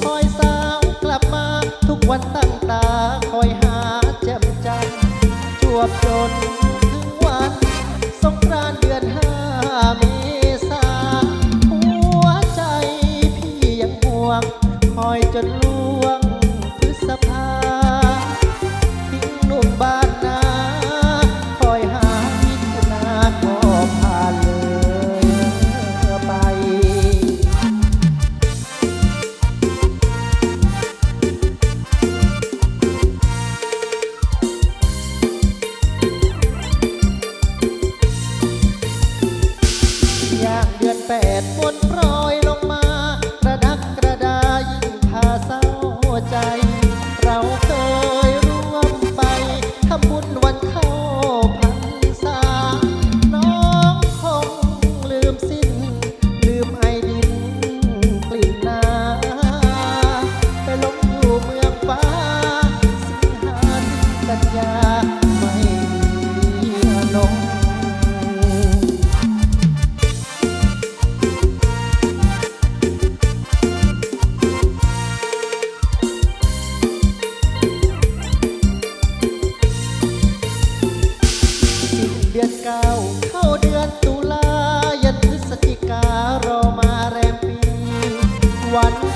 คอยสาวกลับมา ทุกวันตั้งตาคอยหาแจ่มจันจวบจนถึงวัน สงกรานต์เดือนห้ามีสาหัวใจพี่ยังห่วง คอยจนลู ย่างเดือนแปดบนโปรยลงมากระดักกระดายิ่งพาเศร้าใจ เราเคยร่วมไปทำบุญวัน เก้าเข้าเดือนตุลายันพฤศจิการอมาแรมปี วัน